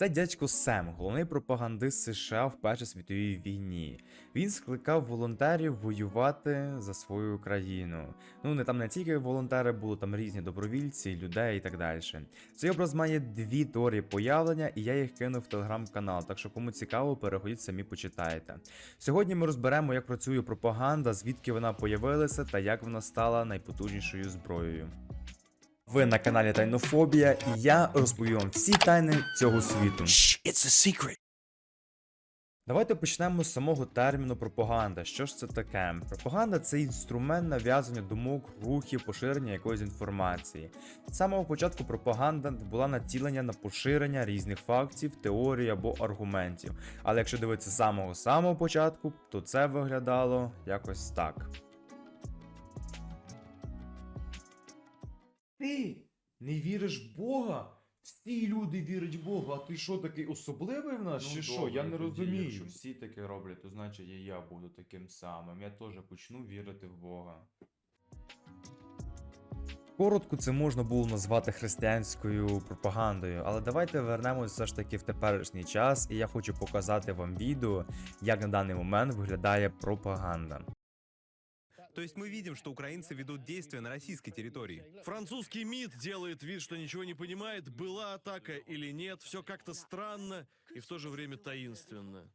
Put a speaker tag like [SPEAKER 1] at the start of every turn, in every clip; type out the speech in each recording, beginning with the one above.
[SPEAKER 1] Це дядько Сем, головний пропагандист США в Першій світовій війні. Він скликав волонтерів воювати за свою країну. Ну не там не тільки волонтери, були там різні добровільці, людей і так далі. Цей образ має дві теорії появлення, і я їх кинув в телеграм-канал. Так що кому цікаво, переходіть самі почитайте. Сьогодні ми розберемо, як працює пропаганда, звідки вона появилася та як вона стала найпотужнішою зброєю. Ви на каналі Тайнофобія, і я розповім вам всі тайни цього світу.
[SPEAKER 2] It's a secret.
[SPEAKER 1] Давайте почнемо з самого терміну пропаганда. Що ж це таке? Пропаганда це інструмент нав'язання думок, рухів, поширення якоїсь інформації. З самого початку пропаганда була націлення на поширення різних фактів, теорій або аргументів. Але якщо дивитися з самого самого початку, то це виглядало якось так. Ти не віриш в Бога? Всі люди вірять в Бога, а ти що такий особливий в нас? чи що? Я не розумію. Якщо всі таке роблять, то значить і я буду таким самим. Я теж почну вірити в Бога. Коротко це можна було назвати християнською пропагандою, але давайте вернемось все ж таки в теперішній час, і я хочу показати вам відео, як на даний момент виглядає пропаганда.
[SPEAKER 3] То есть мы видим, что украинцы ведут действия на российской территории.
[SPEAKER 4] Французский МИД делает вид, что ничего не понимает, была атака или нет, все как-то странно и в то же время таинственно.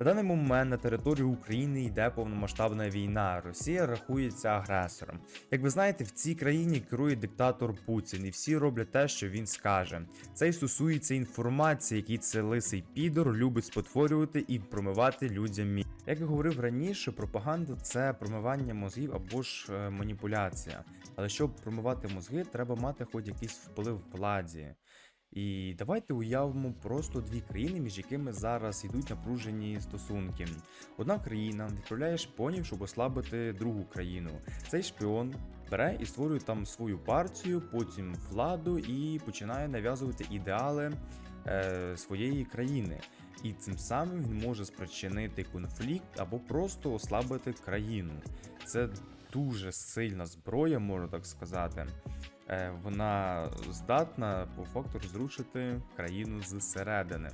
[SPEAKER 1] На даний момент на території України йде повномасштабна війна. Росія рахується агресором. Як ви знаєте, в цій країні керує диктатор Путін, і всі роблять те, що він скаже. Це й стосується інформації, які це лисий підор любить спотворювати і промивати людям. Як я говорив раніше, пропаганда це промивання мозгів або ж е, маніпуляція. Але щоб промивати мозги, треба мати хоч якийсь вплив владі. І давайте уявимо просто дві країни, між якими зараз йдуть напружені стосунки. Одна країна відправляє шпіонів, щоб ослабити другу країну. Цей шпіон бере і створює там свою партію, потім владу і починає нав'язувати ідеали е, своєї країни. І цим самим він може спричинити конфлікт або просто ослабити країну. Це дуже сильна зброя, можна так сказати. Е, Вона здатна по факту розрушити країну зсередини.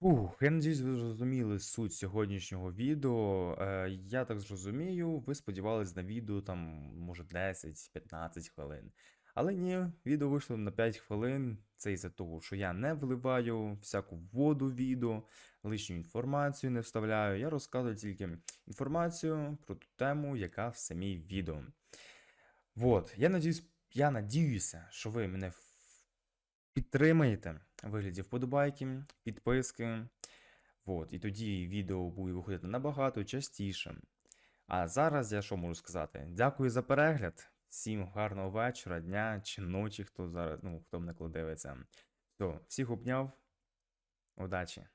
[SPEAKER 1] Ух, я надіюсь, ви зрозуміли суть сьогоднішнього відео. Е, я так зрозумію, ви сподівались на відео там, може, 10-15 хвилин. Але ні, відео вийшло на 5 хвилин. Це із-за того, що я не вливаю всяку воду в відео, лишню інформацію не вставляю. Я розказую тільки інформацію про ту тему, яка в самій відео. Вот, я надіюсь, я надіюся, що ви мене підтримаєте в вигляді вподобайки, підписки. Вот, і тоді відео буде виходити набагато частіше. А зараз я що можу сказати? Дякую за перегляд. Всім гарного вечора, дня чи ночі, хто зараз, ну, хто мене коли дивиться. Все, всіх обняв. Удачі!